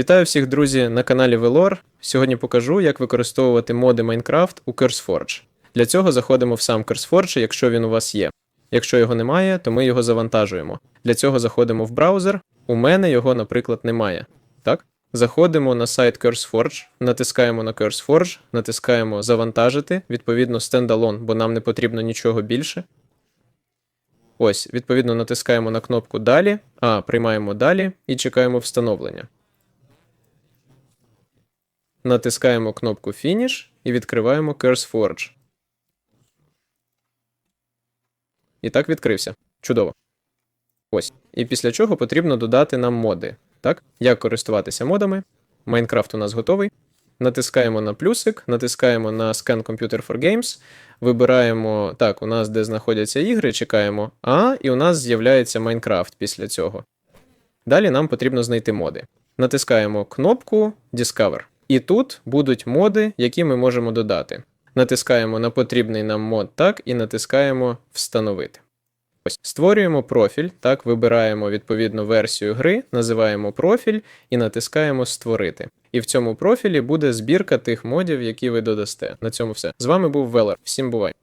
Вітаю всіх, друзі, на каналі Velour. Сьогодні покажу, як використовувати моди Minecraft у CurseForge. Для цього заходимо в сам CurseForge, якщо він у вас є. Якщо його немає, то ми його завантажуємо. Для цього заходимо в браузер. У мене його, наприклад, немає. Так? Заходимо на сайт CurseForge, натискаємо на CurseForge, натискаємо Завантажити, відповідно, Standalone, бо нам не потрібно нічого більше. Ось, відповідно, натискаємо на кнопку Далі, а, приймаємо далі і чекаємо встановлення. Натискаємо кнопку Finish і відкриваємо CurseForge. І так відкрився. Чудово. Ось. І після чого потрібно додати нам моди. Так? Як користуватися модами? Майнкрафт у нас готовий. Натискаємо на плюсик, натискаємо на Scan Computer for Games, вибираємо так, у нас де знаходяться ігри, чекаємо А, і у нас з'являється Майнкрафт після цього. Далі нам потрібно знайти моди. Натискаємо кнопку Discover. І тут будуть моди, які ми можемо додати. Натискаємо на потрібний нам мод так і натискаємо Встановити. Ось створюємо профіль, так, вибираємо відповідну версію гри, називаємо профіль і натискаємо Створити. І в цьому профілі буде збірка тих модів, які ви додасте. На цьому все. З вами був Велер. Всім бувай!